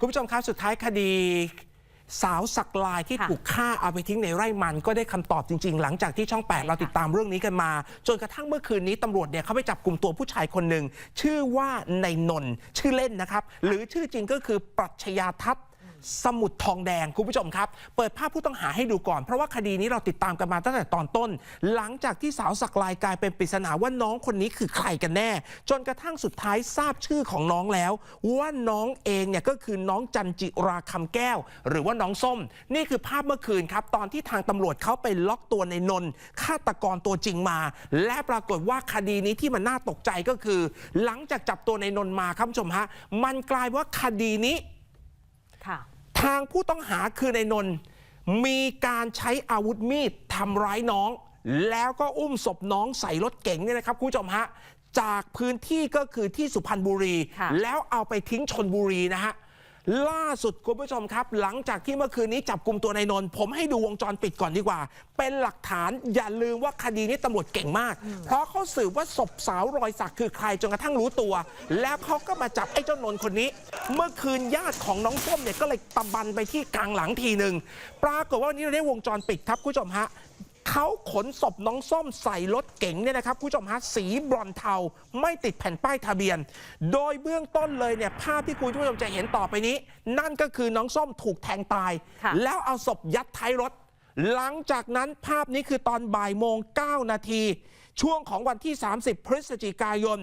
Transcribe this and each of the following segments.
คุณผู้ชมครับสุดท้ายคดี สาวสักลายที่ค่ะถูกฆ่าเอาไปทิ้งในไร่มัน ก็ได้คำตอบจริง ๆ หลังจากที่ช่อง 8 เราติดตามเรื่องนี้กันมา จนกระทั่งเมื่อคืนนี้ตำรวจเนี่ยเขาไปจับกลุ่มตัวผู้ชายคนหนึ่งชื่อว่าในนนท์ชื่อเล่นนะครับ หรือชื่อจริงก็คือปรัชญาทัศน์ สมุดทองแดงคุณผู้ชมครับ เปิดภาพผู้ต้องหาให้ดูก่อน เพราะว่าคดีนี้เราติดตามกันมาตั้งแต่ตอนต้น หลังจากที่สาวสักลายกลายเป็นปริศนาว่าน้องคนนี้คือใครกันแน่ จนกระทั่งสุดท้ายทราบชื่อของน้องแล้ว ว่าน้องเองเนี่ยก็คือน้องจันจิราคำแก้ว หรือว่าน้องส้ม นี่คือภาพเมื่อคืนครับ ตอนที่ทางตำรวจเขาไปล็อกตัวในนนท์ฆาตกรตัวจริงมา และปรากฏว่าคดีนี้ที่มันน่าตกใจก็คือ หลังจากจับตัวในนนท์มาครับคุณผู้ชมฮะมันกลายว่าคดีนี้ค่ะ ทางผู้ต้องหาคือในนนท์มีการใช้อาวุธมีดทำร้ายน้อง แล้วก็อุ้มศพน้องใส่รถเก๋งเนี่ยนะครับคุณผู้ชมฮะจากพื้นที่ก็คือที่สุพรรณบุรีค่ะแล้วเอาไปทิ้งชนบุรีนะฮะ ล่าสุดคุณผู้ชมครับ หลังจากที่เมื่อคืนนี้จับกลุ่มตัวในนนท์ผมให้ดูวงจรปิดก่อนดีกว่า เป็นหลักฐานอย่าลืมว่าคดีนี้ตำรวจเก่งมาก เพราะเขาสืบว่าศพสาวรอยสักคือใครจนกระทั่งรู้ตัว แล้วเขาก็มาจับไอ้เจ้านนท์คนนี้ เมื่อคืนญาติของน้องส้มเนี่ยก็เลยตะบันไปที่กลางหลังทีหนึ่งปรากฏว่าวันนี้เราได้วงจรปิดครับคุณผู้ชมฮะ เขาขนศพน้องส้มใส่รถเก๋งเนี่ยนะครับคุณผู้ชมฮะสีบรอนซ์เทา ไม่ติดแผ่นป้ายทะเบียน โดยเบื้องต้นเลยเนี่ยภาพที่คุณผู้ชมจะเห็นต่อไปนี้ นั่นก็คือน้องส้มถูกแทงตายค่ะแล้วเอาศพยัดท้ายรถ หลังจากนั้นภาพนี้คือตอนบ่ายโมง 9 นาที ช่วงของวันที่ 30 พฤศจิกายน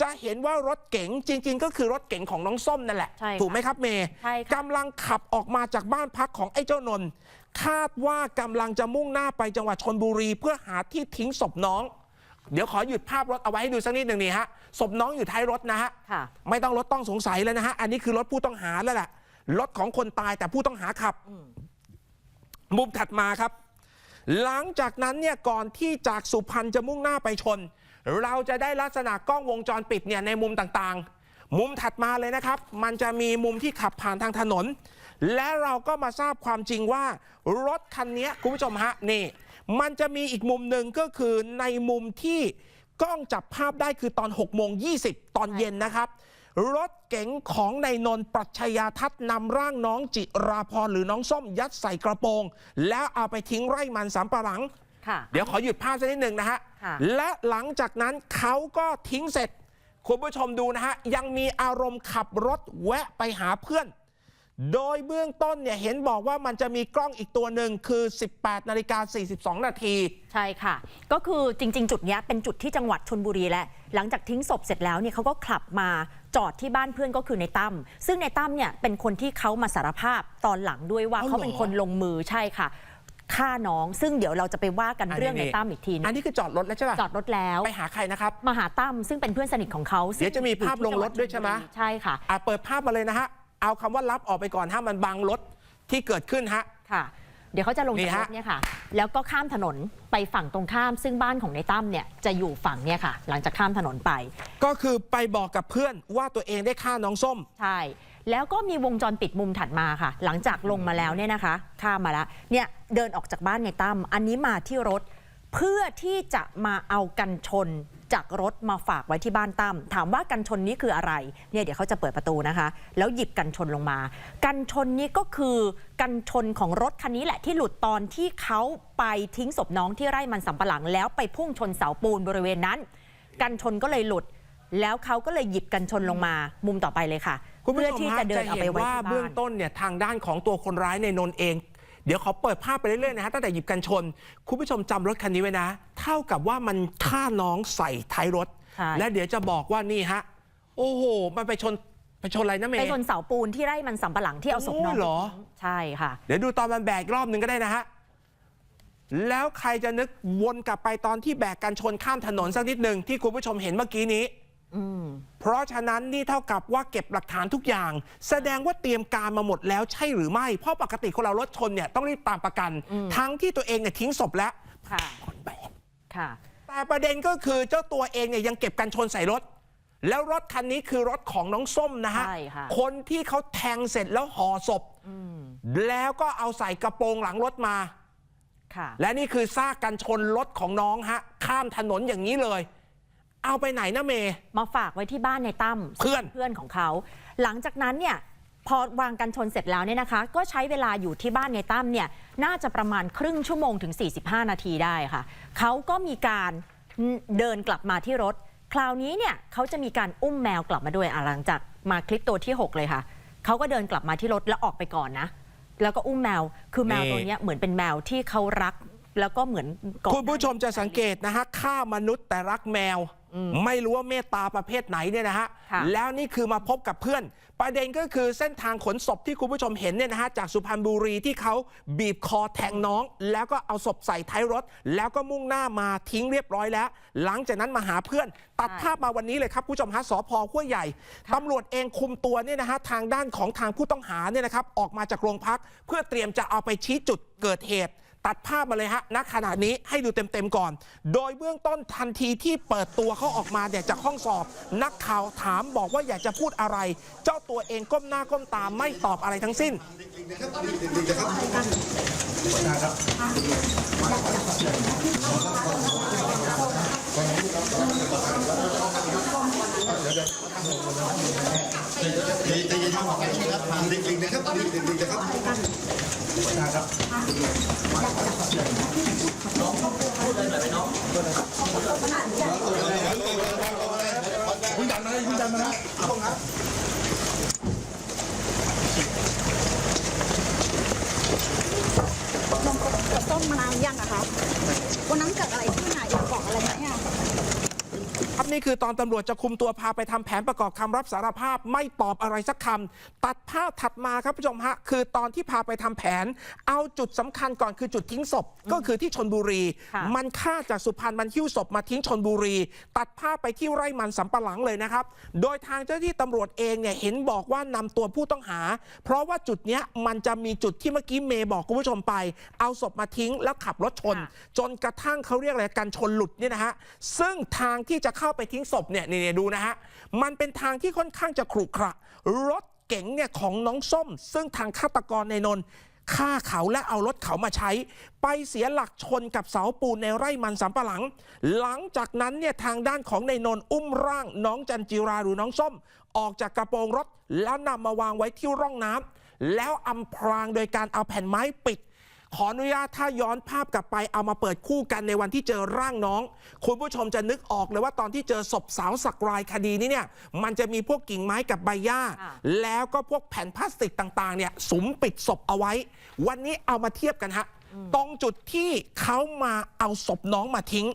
จะเห็นว่ารถเก๋งจริง ๆ ก็คือรถเก๋งของน้องส้มนั่นแหละใช่ค่ะถูกไหมครับเมย์ใช่ค่ะกำลังขับออกมาจากบ้านพักของไอ้เจ้านนท์ คาดว่ากำลังจะมุ่งหน้าไปจังหวัดชนบุรี เพื่อหาที่ทิ้งศพน้อง เดี๋ยวขอหยุดภาพรถเอาไว้ให้ดูสักนิดหนึ่งนี่ฮะศพน้องอยู่ท้ายรถนะฮะค่ะ ไม่ต้องรถต้องสงสัยแล้วนะฮะ อันนี้คือรถผู้ต้องหาแล้วแหละรถของคนตายแต่ผู้ต้องหาขับ มุมถัดมาครับ หลังจากนั้นเนี่ยก่อนที่จากสุพรรณจะมุ่งหน้าไปชน เราจะได้ลักษณะกล้องวงจรปิดเนี่ยในมุมต่างๆ มุมถัดมาเลยนะครับ มันจะมีมุมที่ขับผ่านทางถนน และเราก็มาทราบความจริงว่ารถคันนี้คุณผู้ชมฮะนี่ มันจะมีอีกมุมหนึ่งก็คือในมุมที่กล้องจับภาพได้คือตอน6โมง20 ตอนเย็นนะครับรถเก๋งของในนนท์ปรัชญาทัศน์นำร่างน้องจิราพรหรือน้องส้มยัดใส่กระโปรง แล้วเอาไปทิ้งไร่มันสำปะหลังค่ะเดี๋ยวขอหยุดภาพสักนิดหนึ่งนะฮะค่ะและหลังจากนั้นเขาก็ทิ้งเสร็จ คุณผู้ชมดูนะฮะ ยังมีอารมณ์ขับรถแวะไปหาเพื่อน โดยเบื้องต้นเนี่ยเห็นบอกว่ามันจะมีกล้องอีกตัวหนึ่งคือ 18 นาฬิกา 42 นาที ใช่ค่ะ ก็คือจริง ๆ จุดเนี้ยเป็นจุดที่จังหวัดชนบุรีแหละ หลังจากทิ้งศพเสร็จแล้วเนี่ยเขาก็ขับมาจอดที่บ้านเพื่อนก็คือในตั้มซึ่งในตั้มเนี่ยเป็นคนที่เขามาสารภาพตอนหลังด้วยว่าเอาเหรอเขาเป็นคนลงมือใช่ค่ะฆ่าน้องซึ่งเดี๋ยวเราจะไปว่ากันอันนี้เรื่องในตั้มอีกทีนึอันงนี้คือจอดรถแล้วใช่ป่ะจอดรถแล้วไปหาใครนะครับมาหาตั้มซึ่งเป็นเพื่อนสนิทของเขาซึ่งเดี๋ยวจะมีภาพลงรถด้วยใช่ไหมใช่ค่ะอะเปิดภาพมาเลยนะฮะ เอาคำว่ารับออกไปก่อนถ้ามันบังรถที่เกิดขึ้นฮะ ค่ะ เดี๋ยวเขาจะลงนี่จากรฮะ ถเนี่ยค่ะ แล้วก็ข้ามถนนไปฝั่งตรงข้าม ซึ่งบ้านของในตั้มเนี่ยจะอยู่ฝั่งเนี่ยค่ะ หลังจากข้ามถนนไป ก็คือไปบอกกับเพื่อนว่าตัวเองได้ฆ่าน้องส้ม ใช่ แล้วก็มีวงจรปิดมุมถัดมาค่ะ หลังจากลงมาแล้วเนี่ยนะคะ ข้ามมาแล้ว เนี่ยเดินออกจากบ้านในตั้ม อันนี้มาที่รถ เพื่อที่จะมาเอากันชน จากรถมาฝากไว้ที่บ้านตั้มถามว่ากันชนนี้คืออะไรเนี่ยเดี๋ยวเขาจะเปิดประตูนะคะ แล้วหยิบกันชนลงมา กันชนนี้ก็คือกันชนของรถคันนี้แหละที่หลุดตอนที่เขาไปทิ้งศพน้องที่ไร่มันสำปะหลัง แล้วไปพุ่งชนเสาปูนบริเวณนั้น กันชนก็เลยหลุด แล้วเขาก็เลยหยิบกันชนลงมา มุมต่อไปเลยค่ะคุณผู้เพื่อชมที่ฮะจะเดิจะนเอาเห็ไปนไว้ว่าที่เบื้องบ้านต้นเนี่ยทางด้านของตัวคนร้ายในนนท์เอง เดี๋ยวขอเปิดภาพไปเรื่อยๆนะฮะตั้งแต่หยิบกันชน คุณผู้ชมจำรถคันนี้ไว้นะ เท่ากับว่ามันฆ่าน้องใส่ท้ายรถใช่และเดี๋ยวจะบอกว่านี่ฮะโอ้โห มันไปชนไปชนอะไรนะเมไปย์ชนเสาปูนที่ไร่มันสำปะหลังที่เอาศพน้องโอ้เหรอไปทิ้งใช่ค่ะ เดี๋ยวดูตอนมันแบกรอบหนึ่งก็ได้นะฮะแล้วใครจะนึกวนกลับไปตอนที่แบกกันชนข้ามถนนสักนิดหนึ่งที่คุณผู้ชมเห็นเมื่อกี้นี้อืม เพราะฉะนั้นนี่เท่ากับว่าเก็บหลักฐานทุกอย่าง แสดงว่าเตรียมการมาหมดแล้วใช่หรือไม่ เพราะปกติคนเรารถชนเนี่ยต้องรีบตามประกันอืมทั้งที่ตัวเองเนี่ยทิ้งศพแล้วค่ะคนแบกค่ะแต่ประเด็นก็คือเจ้าตัวเองเนี่ยยังเก็บกันชนใส่รถ แล้วรถคันนี้คือรถของน้องส้มนะฮะใช่ค่ะคนที่เขาแทงเสร็จแล้วห่อศพอืมแล้วก็เอาใส่กระโปรงหลังรถมาค่ะและนี่คือซากกันชนรถของน้องฮะข้ามถนนอย่างนี้เลย เอาไปไหนนะเมย์ มาฝากไว้ที่บ้านในตั้มเพื่อนเพื่อนของเขา หลังจากนั้นเนี่ยพอวางกันชนเสร็จแล้วเนี่ยนะคะ ก็ใช้เวลาอยู่ที่บ้านในตั้มเนี่ยน่าจะประมาณครึ่งชั่วโมงถึง 45 นาทีได้ค่ะ เขาก็มีการเดินกลับมาที่รถ คราวนี้เนี่ยเขาจะมีการอุ้มแมวกลับมาด้วยอะหลังจากมาคลิปตัวที่ 6 เลยค่ะ เขาก็เดินกลับมาที่รถแล้วออกไปก่อนนะ แล้วก็อุ้มแมว คือแมวนี่ตัวเนี้ยเหมือนเป็นแมวที่เขารัก แล้วก็เหมือนก่อน คุณผู้ชมจะสังเกตนะฮะฆ่ามนุษย์แต่รักแมว ไม่รู้ว่าเมตตาประเภทไหนเนี่ยนะฮะค่ะแล้วนี่คือมาพบกับเพื่อน ประเด็นก็คือเส้นทางขนศพที่คุณผู้ชมเห็นเนี่ยนะฮะจากสุพรรณบุรีที่เขาบีบคอแทงน้อง แล้วก็เอาศพใส่ท้ายรถ แล้วก็มุ่งหน้ามาทิ้งเรียบร้อยแล้ว หลังจากนั้นมาหาเพื่อน ตัดภาพมาวันนี้เลยครับคุณผู้ชมฮะสพห้วยใหญ่ตำรวจเองคุมตัวเนี่ยนะฮะทางด้านของทางผู้ต้องหาเนี่ยนะครับออกมาจากโรงพักเพื่อเตรียมจะเอาไปชี้จุดเกิดเหตุ ตัดภาพมาเลยฮะณขณะนี้ให้ดูเต็มๆก่อน โดยเบื้องต้นทันทีที่เปิดตัวเขาออกมาเนี่ยจากห้องสอบ นักข่าวถามบอกว่าอยากจะพูดอะไร เจ้าตัวเองก้มหน้าก้มตาไม่ตอบอะไรทั้งสิ้น ใจเย็นๆครับเด็กๆนะครับเด็กๆนะครับนมกับส้อมมะนาวยังอะคะวันนั้นเกิดอะไรขึ้นอะอยากบอกอะไรไหมอะ ครับ นี่คือตอนตำรวจจะคุมตัวพาไปทำแผนประกอบคำรับสารภาพไม่ตอบอะไรสักคำตัดภาพถัดมาครับผู้ชมฮะคือตอนที่พาไปทำแผน เอาจุดสำคัญก่อนคือจุดทิ้งศพก็คือที่ชนบุรีค่ะมันฆ่าจากสุพรรณมันหิ้วศพมาทิ้งชนบุรี ตัดภาพไปที่ไร่มันสำปะหลังเลยนะครับ โดยทางเจ้าหน้าที่ตำรวจเองเนี่ยเห็นบอกว่านำตัวผู้ต้องหา เพราะว่าจุดเนี้ยมันจะมีจุดที่เมื่อกี้เมย์บอกคุณผู้ชมไป เอาศพมาทิ้งแล้วขับรถชนค่ะจนกระทั่งเขาเรียกอะไรกันชนหลุดเนี่ยนะฮะซึ่งทางที่จะเข้าไปทิ้งศพเนี่ยนี่ดูนะฮะ มันเป็นทางที่ค่อนข้างจะขรุขระ รถเก๋งเนี่ยของน้องส้ม ซึ่งทางฆาตกรในนนท์ฆ่าเขาและเอารถเขามาใช้ ไปเสียหลักชนกับเสาปูนในไร่มันสำปะหลัง หลังจากนั้นเนี่ยทางด้านของในนนท์อุ้มร่างน้องจันจิราหรือน้องส้ม ออกจากกระโปรงรถ แล้วนำมาวางไว้ที่ร่องน้ำแล้วอำพรางโดยการเอาแผ่นไม้ปิด ขออนุญาตถ้าย้อนภาพกลับไปเอามาเปิดคู่กันในวันที่เจอร่างน้อง คุณผู้ชมจะนึกออกเลยว่าตอนที่เจอศพสาวสักรายคดีนี้เนี่ยมันจะมีพวกกิ่งไม้กับใบหญ้าค่ะแล้วก็พวกแผ่นพลาสติกต่างๆเนี่ยสุมปิดศพเอาไว้ วันนี้เอามาเทียบกันฮะตรงจุดที่เขามาเอาศพน้องมาทิ้ง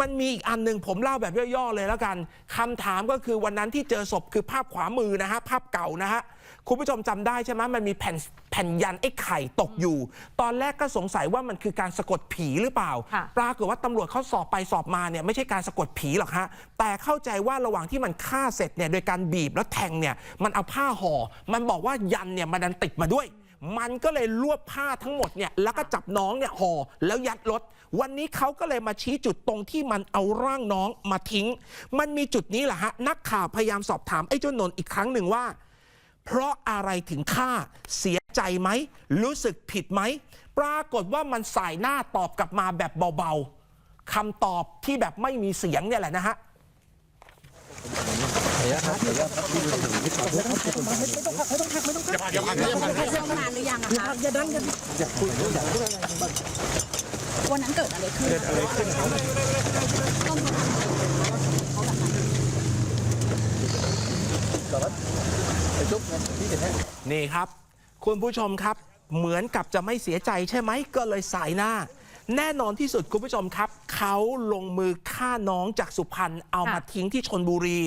มันมีอีกอันหนึ่งผมเล่าแบบย่อๆเลยแล้วกันคำถามก็คือวันนั้นที่เจอศพคือภาพขวามือนะฮะภาพเก่านะฮะคุณผู้ชมจำได้ใช่ไหมมันมีแผ่นแผ่นยันไอ้ไข่ตกอยู่ ตอนแรกก็สงสัยว่ามันคือการสะกดผีหรือเปล่าค่ะปรากฏว่าตำรวจเขาสอบไปสอบมาเนี่ยไม่ใช่การสะกดผีหรอกฮะแต่เข้าใจว่าระหว่างที่มันฆ่าเสร็จเนี่ยโดยการบีบแล้วแทงเนี่ยมันเอาผ้าห่อ มันบอกว่ายันเนี่ยมันดันติดมาด้วยมันก็เลยรวบผ้าทั้งหมดเนี่ยแล้วก็จับน้องเนี่ยห่อแล้วยัดรถ วันนี้เขาก็เลยมาชี้จุดตรงที่มันเอาร่างน้องมาทิ้ง มันมีจุดนี้แหละฮะ นักข่าวพยายามสอบถามไอ้เจ้านนท์อีกครั้งหนึ่งว่า เพราะอะไรถึงฆ่าเสียใจไหม รู้สึกผิดไหม ปรากฏว่ามันสายหน้าตอบกลับมาแบบเบาๆคำตอบที่แบบไม่มีเสียงเนี่ยแหละนะฮะเรื่องนานหรือยังอะคะอย่าดันกันอย่าคุยอย่าพูดอะไร วันนั้นเกิดอะไรขึ้นเกิดอะไรขึ้นต้องมาถามเขาแบบนั้นนี่ครับ คุณผู้ชมครับ เหมือนกับจะไม่เสียใจใช่ไหมก็เลยสายหน้า แน่นอนที่สุดคุณผู้ชมครับ เขาลงมือฆ่าน้องจากสุพรรณเอามาค่ะทิ้งที่ชนบุรี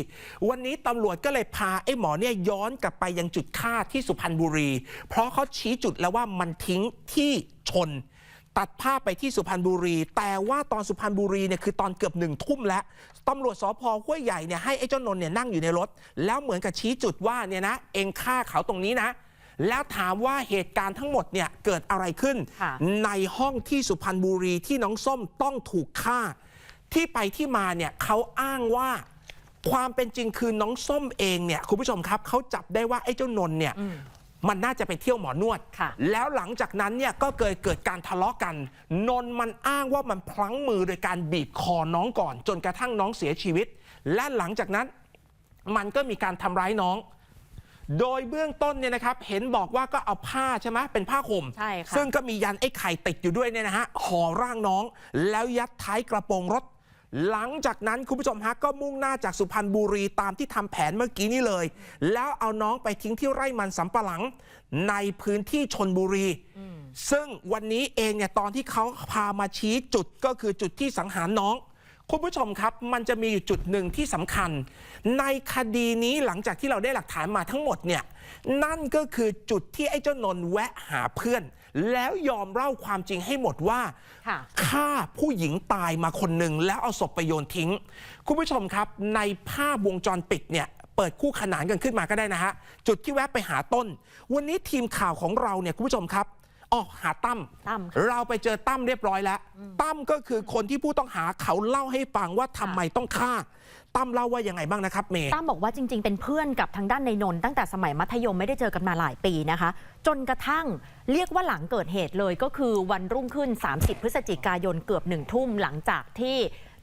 วันนี้ตำรวจก็เลยพาไอ้หมอเนี่ยย้อนกลับไปยังจุดฆ่าที่สุพรรณบุรี เพราะเขาชี้จุดแล้วว่ามันทิ้งที่ชน ตัดภาพไปที่สุพรรณบุรี แต่ว่าตอนสุพรรณบุรีเนี่ยคือตอนเกือบหนึ่งทุ่มแล้วตำรวจสพห้วยใหญ่เนี่ยให้ไอ้เจ้านนท์เนี่ยนั่งอยู่ในรถ แล้วเหมือนกับชี้จุดว่าเนี่ยนะเองฆ่าเขาตรงนี้นะ แล้วถามว่าเหตุการณ์ทั้งหมดเนี่ยเกิดอะไรขึ้นค่ะในห้องที่สุพรรณบุรีที่น้องส้มต้องถูกฆ่า ที่ไปที่มาเนี่ยเขาอ้างว่าความเป็นจริงคือน้องส้มเองเนี่ยคุณผู้ชมครับเขาจับได้ว่าไอ้เจ้านนท์เนี่ย มันน่าจะไปเที่ยวหมอนวด ค่ะแล้วหลังจากนั้นเนี่ยก็เกิดเกิดการทะเลาะกัน นนท์มันอ้างว่ามันพลั้งมือโดยการบีบคอน้องก่อน จนกระทั่งน้องเสียชีวิต และหลังจากนั้นมันก็มีการทำร้ายน้อง โดยเบื้องต้นเนี่ยนะครับ เห็นบอกว่าก็เอาผ้าใช่ไหมเป็นผ้าห่มใช่ค่ะ ซึ่งก็มียันไอ้ไข่ติดอยู่ด้วยเนี่ยนะฮะห่อร่างน้อง แล้วยัดท้ายกระโปรงรถ หลังจากนั้นคุณผู้ชมฮะก็มุ่งหน้าจากสุพรรณบุรีตามที่ทำแผนเมื่อกี้นี้เลย แล้วเอาน้องไปทิ้งที่ไร่มันสำปะหลังในพื้นที่ชนบุรี ซึ่งวันนี้เองเนี่ยตอนที่เขาพามาชี้จุดก็คือจุดที่สังหารน้อง คุณผู้ชมครับ มันจะมีอยู่จุดหนึ่งที่สำคัญ ในคดีนี้หลังจากที่เราได้หลักฐานมาทั้งหมดเนี่ยนั่นก็คือจุดที่ไอ้เจ้านนท์แวะหาเพื่อน แล้วยอมเล่าความจริงให้หมดว่าค่ะฆ่าผู้หญิงตายมาคนหนึ่งแล้วเอาศพไปโยนทิ้ง คุณผู้ชมครับ ในภาพวงจรปิดเนี่ยเปิดคู่ขนานกันขึ้นมาก็ได้นะฮะ จุดที่แวะไปหาต้น วันนี้ทีมข่าวของเราเนี่ยคุณผู้ชมครับออกหาตั้มตั้มค่ะเราไปเจอตั้มเรียบร้อยแล้วตั้มก็คือคนที่ผู้ต้องหาเขาเล่าให้ฟังว่าทำไมต้องฆ่า ตั้มเล่าว่ายังไงบ้างนะครับเมย์ตั้มบอกว่าจริง ๆ เป็นเพื่อนกับทางด้านในนนท์ตั้งแต่สมัยมัธยมไม่ได้เจอกันมาหลายปีนะคะ จนกระทั่งเรียกว่าหลังเกิดเหตุเลยก็คือวันรุ่งขึ้น 30 พฤศจิกายนเกือบหนึ่งทุ่มหลังจากที่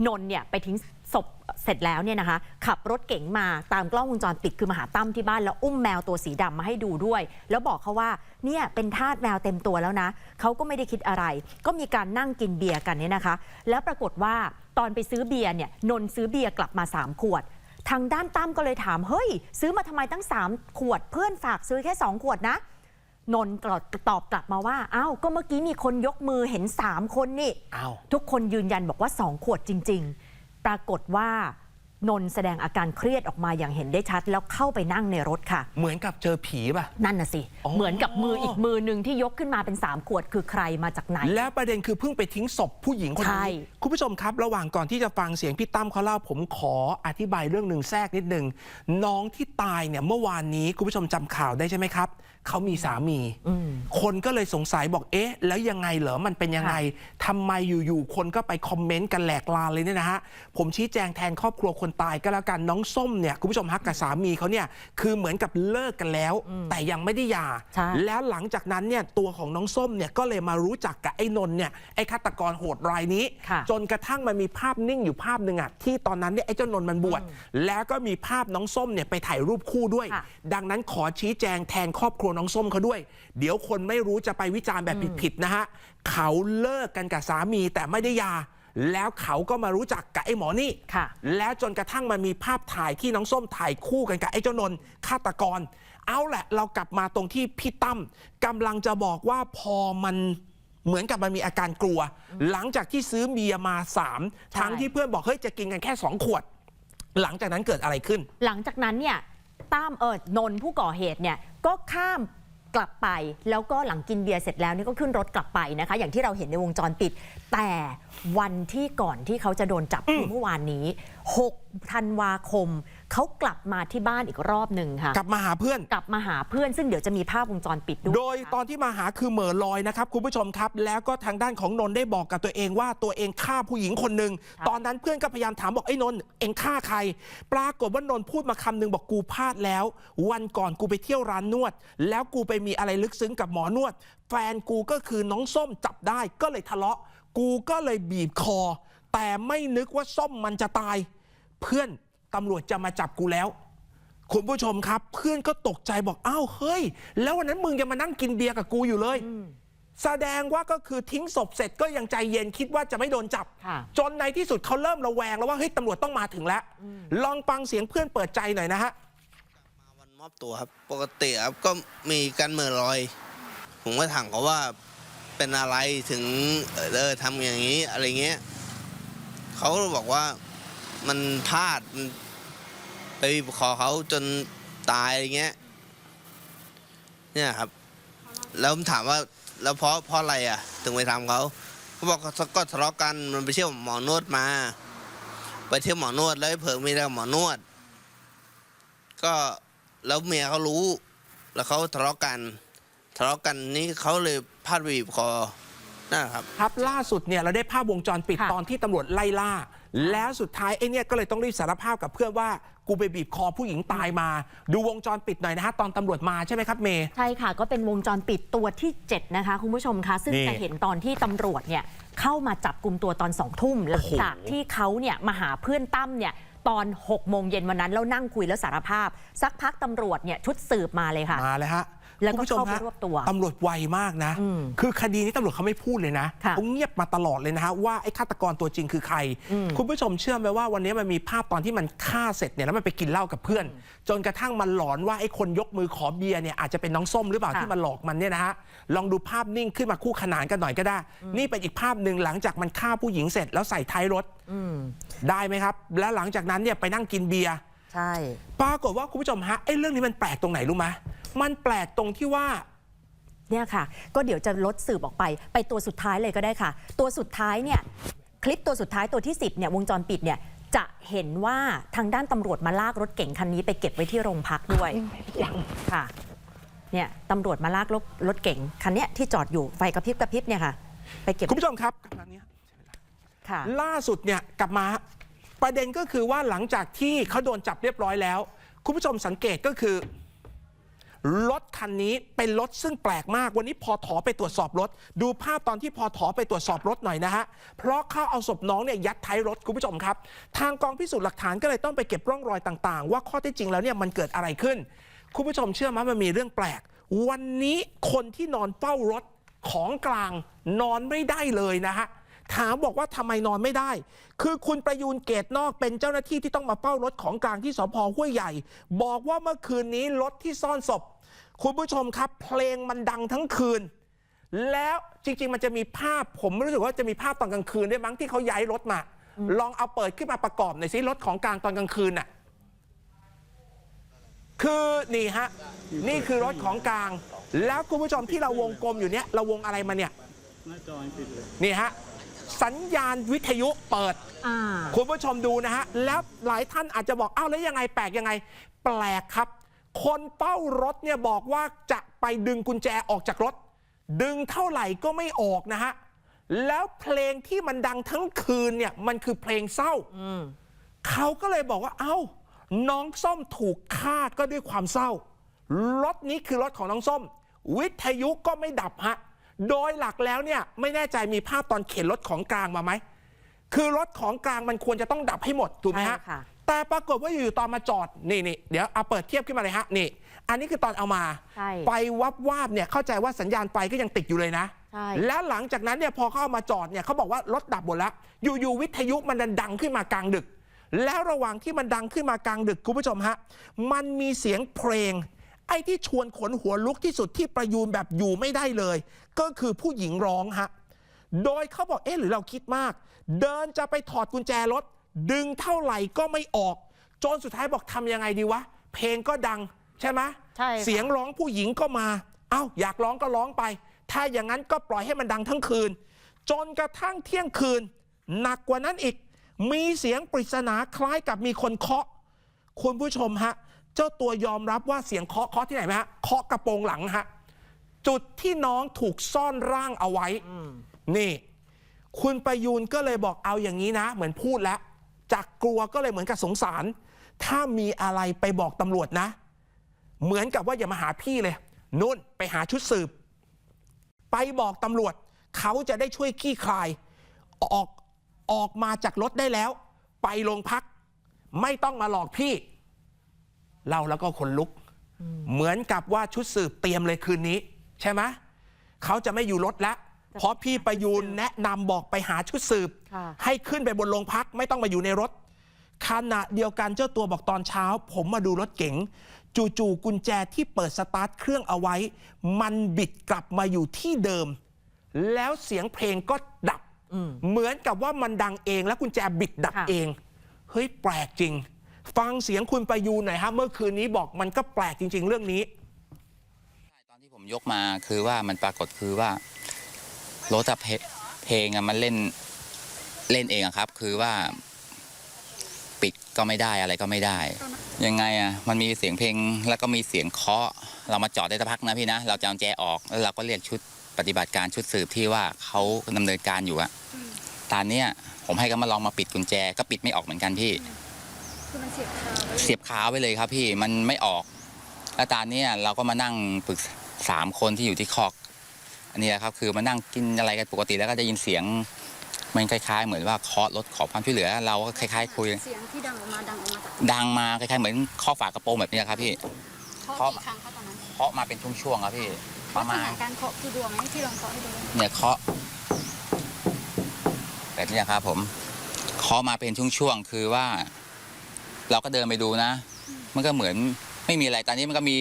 นนท์เนี่ยไปทิ้ง ศพเสร็จแล้วเนี่ยนะคะ ขับรถเก๋งมาตามกล้องวงจรปิดคือมาหาตั้มที่บ้านแล้วอุ้มแมวตัวสีดำมาให้ดูด้วย แล้วบอกเขาว่าเนี่ยเป็นทาสแมวเต็มตัวแล้วนะเขาก็ไม่ได้คิดอะไร ก็มีการนั่งกินเบียร์กันเนี่ยนะคะ แล้วปรากฏว่าตอนไปซื้อเบียร์เนี่ยนนท์ซื้อเบียร์กลับมาสามขวดทางด้านตั้มก็เลยถาม เฮ้ย ซื้อมาทำไมตั้ง 3 ขวด เพื่อนฝากซื้อแค่ 2 ขวดนะ นนท์ก็ตอบกลับมาว่าอ้าวก็เมื่อกี้มีคนยกมือเห็น 3 คนนี่อ้าวทุกคนยืนยันบอกว่า 2 ขวดจริง ๆ ปรากฏว่า นนท์แสดงอาการเครียดออกมาอย่างเห็นได้ชัด แล้วเข้าไปนั่งในรถค่ะ เหมือนกับเจอผีป่ะ นั่นน่ะสิอ๋อเหมือนกับมืออีกมือหนึ่งที่ยกขึ้นมาเป็น 3 ขวดคือใครมาจากไหน แล้วประเด็นคือเพิ่งไปทิ้งศพผู้หญิงคนใช่นี้คุณผู้ชมครับ ระหว่างก่อนที่จะฟังเสียงพี่ตั้มเขาเล่าผมขออธิบายเรื่องหนึ่งแทรกนิดหนึ่งน้องที่ตายเนี่ยเมื่อวานนี้คุณผู้ชมจำข่าวได้ใช่ไหมครับเขามีสามีอืมคนก็เลยสงสัยบอกเอ๊ะ แล้วยังไงเหรอมันเป็นยังไงทำไมอยู่ๆคนก็ไปคอมเมนต์กันแหลกลานเลยเนี่ยนะฮะผมชี้แจงแทนครอบครัวคนตายก็แล้วกันน้องส้มเนี่ยคุณผู้ชมฮักกับสามีเขาเนี่ยคือเหมือนกับเลิกกันแล้ว แต่ยังไม่ได้หย่าใช่แล้วหลังจากนั้นเนี่ยตัวของน้องส้มเนี่ยก็เลยมารู้จักกับไอ้นนท์เนี่ยไอ้ฆาตกรโหดรายนี้ค่ะจนกระทั่งมันมีภาพนิ่งอยู่ภาพหนึ่งอะที่ตอนนั้นเนี่ยไอ้เจ้านนท์มันบวชแล้วก็มีภาพน้องส้มเนี่ยไปถ่ายรูปคู่ด้วยค่ะดังนั้นขอชี้แจงแทนครอบครัวน้องส้มเขาด้วย เดี๋ยวคนไม่รู้จะไปวิจารณ์แบบผิดๆนะฮะเขาเลิกกันกับสามีแต่ไม่ได้หยา แล้วเขาก็มารู้จักกับไอ้หมอนี่ ค่ะ แล้วจนกระทั่งมันมีภาพถ่ายที่น้องส้มถ่ายคู่กันกับไอ้เจ้านนท์ฆาตกร เอาแหละเรากลับมาตรงที่พี่ตั้มกำลังจะบอกว่าพอมันเหมือนกับมันมีอาการกลัว หลังจากที่ซื้อเบียร์มาสามใช่ ทั้งที่เพื่อนบอกเฮ้ยจะกินกันแค่สองขวด หลังจากนั้นเกิดอะไรขึ้น หลังจากนั้นเนี่ยตั้มเออนนท์ผู้ก่อเหตุเนี่ยก็ข้าม กลับไป แล้วก็หลังกินเบียร์เสร็จแล้วนี่ก็ขึ้นรถกลับไปนะคะ อย่างที่เราเห็นในวงจรปิด แต่วันที่ก่อนที่เขาจะโดนจับคือเมื่อวานนี้ 6 ธันวาคม เขากลับมาที่บ้านอีกรอบหนึ่งค่ะ กลับมาหาเพื่อน กลับมาหาเพื่อนซึ่งเดี๋ยวจะมีภาพวงจรปิดด้วยโดยตอนที่มาหาคือเหม่อลอยนะครับคุณผู้ชมครับ แล้วก็ทางด้านของนนท์ได้บอกกับตัวเองว่าตัวเองฆ่าผู้หญิงคนหนึ่งตอนนั้นเพื่อนก็พยายามถามบอกไอ้นนท์เองฆ่าใคร ปรากฏว่านนท์พูดมาคำหนึ่งบอกกูพลาดแล้ว วันก่อนกูไปเที่ยวร้านนวด แล้วกูไปมีอะไรลึกซึ้งกับหมอนวด แฟนกูก็คือน้องส้มจับได้ก็เลยทะเลาะ กูก็เลยบีบคอ แต่ไม่นึกว่าส้มมันจะตาย เพื่อน ตำรวจจะมาจับกูแล้ว คุณผู้ชมครับ เพื่อนก็ตกใจบอกอ้าวเฮ้ย แล้ววันนั้นมึงยังมานั่งกินเบียร์กับกูอยู่เลย แสดงว่าก็คือทิ้งศพเสร็จก็ยังใจเย็นคิดว่าจะไม่โดนจับ ค่ะจนในที่สุดเขาเริ่มระแวงแล้วว่าเฮ้ยตำรวจต้องมาถึงแล้วลองฟังเสียงเพื่อนเปิดใจหน่อยนะฮะ มาวันมอบตัวครับ ปกติครับก็มีการเหมือลอย ผมก็ถามเขาว่าเป็นอะไรถึงเออเออทำอย่างนี้อะไรเงี้ยเขาก็บอกว่ามันพลาดมัน ไปบีบคอเขาจนตายอะไรเงี้ย เนี่ยครับ แล้วผมถามว่าแล้วเพราะเพราะอะไรอะ ถึงไปทำเขาเขาบอกเขาก็ทะเลาะกันมันไปเที่ยวหมอนวดมา ไปเที่ยวหมอนวดแล้วไอ้เผิงมีแต่หมอนวด ก็แล้วเมียเขารู้ แล้วเขาทะเลาะกันทะเลาะกันนี่เขาเลยพาดบีบคอนะครับ ครับล่าสุดเนี่ยเราได้ภาพวงจรปิดค่ะ ตอนที่ตำรวจไล่ล่า แล้วสุดท้ายไอ้เนี่ยก็เลยต้องรีบสารภาพกับเพื่อนว่ากูไปบีบคอผู้หญิงตายมา ดูวงจรปิดหน่อยนะฮะตอนตำรวจมาใช่ไหมครับเมย์ใช่ค่ะ ก็เป็นวงจรปิดตัวที่ 7 นะคะ คุณผู้ชมคะ ซึ่งนี่จะเห็นตอนที่ตำรวจเนี่ยเข้ามาจับกลุ่มตัวตอนสองทุ่มหลังจากที่เขาเนี่ยมาหาเพื่อนตั้มเนี่ยตอน 6 โมงเย็นวันนั้นแล้วนั่งคุยแล้วสารภาพ สักพักตำรวจเนี่ยชุดสืบมาเลยค่ะ มาเลยฮะ แล้วก็คุณผู้ชมเข้าไปฮะรวบตัวตำรวจไวมากนะ อืมคือคดีนี้ตำรวจเขาไม่พูดเลยนะค่ะเขาเงียบมาตลอดเลยนะฮะว่าไอ้ฆาตกรตัวจริงคือใคร อืม คุณผู้ชมเชื่อไหมว่าวันนี้มันมีภาพตอนที่มันฆ่าเสร็จเนี่ยแล้วมันไปกินเหล้ากับเพื่อน จนกระทั่งมันหลอนว่าไอ้คนยกมือขอเบียร์เนี่ยอาจจะเป็นน้องส้มหรือเปล่าค่ะ ที่มาหลอกมันเนี่ยนะฮะลองดูภาพนิ่งขึ้นมาคู่ขนานกันหน่อยก็ได้ นี่เป็นอีกภาพหนึ่งหลังจากมันฆ่าผู้หญิงเสร็จแล้วใส่ท้ายรถอืมได้ไหมครับ แล้วหลังจากนั้นเนี่ยไปนั่งกินเบียร์ ใช่ ปรากฏว่าคุณผู้ชมฮะไอ้เรื่องนี้มันแปลกตรงไหนรู้ไหม มันแปลกตรงที่ว่า เนี่ยค่ะ ก็เดี๋ยวจะลดสืบออกไป ไปตัวสุดท้ายเลยก็ได้ค่ะ ตัวสุดท้ายเนี่ย คลิปตัวสุดท้ายตัวที่ 10 เนี่ยวงจรปิดเนี่ยจะเห็นว่าทางด้านตำรวจมาลากรถเก่งคันนี้ไปเก็บไว้ที่โรงพักด้วยค่ะ เนี่ยตำรวจมาลากรถรถเก่งคันเนี้ยที่จอดอยู่ไฟกระพริบกระพริบเนี่ยค่ะ ไปเก็บคุณผู้ชมครับค่ะ ล่าสุดเนี่ยกลับมาประเด็นก็คือว่าหลังจากที่เขาโดนจับเรียบร้อยแล้ว คุณผู้ชมสังเกตก็คือ รถคันนี้เป็นรถซึ่งแปลกมาก วันนี้พอถอไปตรวจสอบรถ ดูภาพตอนที่พอถอไปตรวจสอบรถหน่อยนะฮะ เพราะเขาเอาศพน้องเนี่ยยัดท้ายรถคุณผู้ชมครับ ทางกองพิสูจน์หลักฐานก็เลยต้องไปเก็บร่องรอยต่างๆ ว่าข้อเท็จจริงแล้วเนี่ยมันเกิดอะไรขึ้น คุณผู้ชมเชื่อไหมมันมีเรื่องแปลก วันนี้คนที่นอนเฝ้ารถของกลางนอนไม่ได้เลยนะฮะถามบอกว่าทำไมนอนไม่ได้ คือคุณประยูนเกตนอกเป็นเจ้าหน้าที่ที่ต้องมาเฝ้ารถของกลางที่สพห้วยใหญ่ บอกว่าเมื่อคืนนี้รถที่ซ่อนศพ คุณผู้ชมครับ เพลงมันดังทั้งคืน แล้วจริง ๆ มันจะมีภาพผมรู้สึกว่าจะมีภาพตอนกลางคืนด้วยมั้งที่เขาย้ายรถมา ลองเอาเปิดขึ้นมาประกอบหน่อยสิรถของกลางตอนกลางคืนน่ะคือนี่ฮะนี่คือรถของกลาง แล้วคุณผู้ชมที่เราวงกลมอยู่เนี้ยเราวงอะไรมาเนี่ยนี่ฮะสัญญาณวิทยุเปิดอ่าคุณผู้ชมดูนะฮะ แล้วหลายท่านอาจจะบอก อ้าวแล้วยังไงแปลกยังไง แปลกครับ คนเป้ารถเนี่ยบอกว่าจะไปดึงกุญแจออกจากรถ ดึงเท่าไหร่ก็ไม่ออกนะฮะ แล้วเพลงที่มันดังทั้งคืนเนี่ยมันคือเพลงเศร้าเขาก็เลยบอกว่าเอ้า น้องส้มถูกฆ่าก็ด้วยความเศร้ารถนี้คือรถของน้องส้ม วิทยุก็ไม่ดับฮะโดยหลักแล้วเนี่ยไม่แน่ใจมีภาพตอนเข็นรถของกลางมาไหมคือรถของกลางมันควรจะต้องดับให้หมดถูกไหมฮะ แต่ปรากฏว่าอยู่ๆตอนมาจอดนี่นี่เดี๋ยวเอาเปิดเทียบขึ้นมาเลยฮะนี่ อันนี้คือตอนเอามา ใช่ไฟวับวาบเนี่ยเข้าใจว่าสัญญาณไฟก็ยังติดอยู่เลยนะ ใช่ แล้วหลังจากนั้นเนี่ยพอเขาเอามาจอดเนี่ยเขาบอกว่ารถดับหมดแล้ว อยู่ๆวิทยุมันดังขึ้นมากลางดึก แล้วระหว่างที่มันดังขึ้นมากลางดึกคุณผู้ชมฮะมันมีเสียงเพลง ไอ้ที่ชวนขนหัวลุกที่สุดที่ประยูนแบบอยู่ไม่ได้เลย ก็คือผู้หญิงร้องฮะ โดยเขาบอกเอ๊ะหรือเราคิดมาก เดินจะไปถอดกุญแจรถ ดึงเท่าไหร่ก็ไม่ออก จนสุดท้ายบอกทำยังไงดีวะ เพลงก็ดังใช่ไหมใช่ค่ะ เสียงร้องผู้หญิงก็มา เอ้า อยากร้องก็ร้องไป ถ้าอย่างนั้นก็ปล่อยให้มันดังทั้งคืน จนกระทั่งเที่ยงคืน หนักกว่านั้นอีก มีเสียงปริศนาคล้ายกับมีคนเคาะ คุณผู้ชมฮะ เจ้าตัวยอมรับว่าเสียงเคาะเคาะที่ไหนไหมฮะ เคาะกระโปรงหลังฮะ จุดที่น้องถูกซ่อนร่างเอาไว้ นี่ คุณประยูนก็เลยบอกเอาอย่างนี้นะ เหมือนพูดแล้ว จากกลัวก็เลยเหมือนกับสงสาร ถ้ามีอะไรไปบอกตำรวจนะ เหมือนกับว่าอย่ามาหาพี่เลยนุ่นไปหาชุดสืบ ไปบอกตำรวจ เขาจะได้ช่วยขี้คลาย ออกออกมาจากรถได้แล้ว ไปโรงพัก ไม่ต้องมาหลอกพี่ เราแล้วก็คนลุก เหมือนกับว่าชุดสืบเตรียมเลยคืนนี้ ใช่ไหมเขาจะไม่อยู่รถแล้ว เพราะพี่ประยูนแนะนำบอกไปหาชุดสืบ ค่ะ ให้ขึ้นไปบนโรงพักไม่ต้องมาอยู่ในรถขณะเดียวกันเจ้าตัวบอกตอนเช้า ผมมาดูรถเก๋งจู่ๆกุญแจที่เปิดสตาร์ทเครื่องเอาไว้ มันบิดกลับมาอยู่ที่เดิม แล้วเสียงเพลงก็ดับ เหมือนกับว่ามันดังเองแล้วกุญแจบิดดับค่ะ เอง เฮ้ยแปลกจริง ฟังเสียงคุณประยูนหน่อยฮะเมื่อคืนนี้บอกมันก็แปลกจริง ๆ เรื่องนี้ ตอนที่ผมยกมาคือว่ามันปรากฏคือว่า รถอะเพเพลงอะมันเล่นเล่นเองอะครับ คือว่าปิดก็ไม่ได้อะไรก็ไม่ได้ ยังไงอะมันมีเสียงเพลงแล้วก็มีเสียงเคาะ เรามาจอดได้สักพักนะพี่นะ เราจะเอากุญแจออกแล้วเราก็เรียกชุดปฏิบัติการชุดสืบที่ว่าเขาดำเนินการอยู่อะตอนเนี้ยผมให้เขามาลองมาปิดกุญแจก็ปิดไม่ออกเหมือนกันพี่เสียบคาไว้เสียบขาไว้เลยครับพี่มันไม่ออกแล้วตอนเนี้ยเราก็มานั่งปรึกสามคนที่อยู่ที่คอก อันนี้แหละครับคือมานั่งกินอะไรกันปกติแล้วก็จะยินเสียงมันคล้าย ๆ เหมือนว่าเคาะรถขอความช่วยเหลือ เราก็คล้ายๆ คุย เสียงที่ดังออกมาดังออกมาจากดังมาคล้ายๆเหมือนเคาะฝากระโปรงแบบนี้ครับพี่ เคาะกี่ครั้งคะตอนนั้นเคาะมาเป็นช่วงๆครับพี่ปลัระกษมาณณะการเคาะคือดวงไหมที่ลองเคาะให้ดูเนี่ยเคาะแบบนี้ครับ ผมเคาะมาเป็นช่วงๆคือว่า เราก็เดินไปดูนะ มันก็เหมือนไม่มีอะไรตอนนี้มันก็มี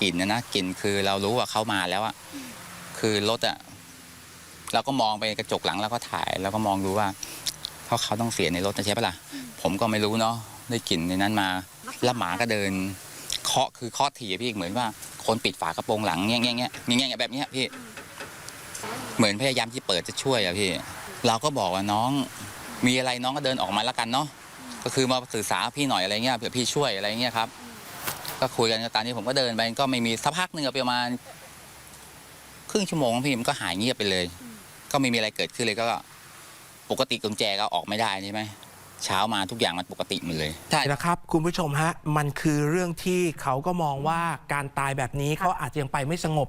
กลิ่นนะนะกลิ่นคือเรารู้ว่าเขามาแล้วอะ คือรถอะเราก็มองไปกระจกหลังแล้วก็ถ่ายแล้วก็มองดูว่าเขาเขาต้องเสียในรถนะใช่ปะล่ะผมก็ไม่รู้เนาะได้กลิ่นในนั้นมาแล้วหมาก็เดินเคาะคือเคาะถี่อะพี่เหมือนว่าคนปิดฝากระโปรงหลังเงี้ยเงี้ยเงี้ยเงี้ยเงี้ยแบบเนี้ยพี่ เหมือนพยายามที่เปิดจะช่วยอะพี่ เราก็บอกว่าน้องมีอะไรน้องก็เดินออกมาแล้วกันเนาะก็คือมาสื่อสารกับพี่หน่อยอะไรเงี้ยเผื่อพี่ช่วยอะไรเงี้ยครับ ก็คุยกันตอนนี้ผมก็เดินไปก็ไม่มีสักพักหนึ่งอะประมาณ ครึ่งชั่วโมงพี่มันก็หายเงียบไปเลย ก็ไม่มีอะไรเกิดขึ้นเลยก็ ปกติกุญแจก็ออกไม่ได้ใช่ไหมเช้ามาทุกอย่างมันปกติหมดเลยใช่นะครับ คุณผู้ชมฮะ มันคือเรื่องที่เขาก็มองว่าการตายแบบนี้เขาอาจจะยังไปไม่สงบ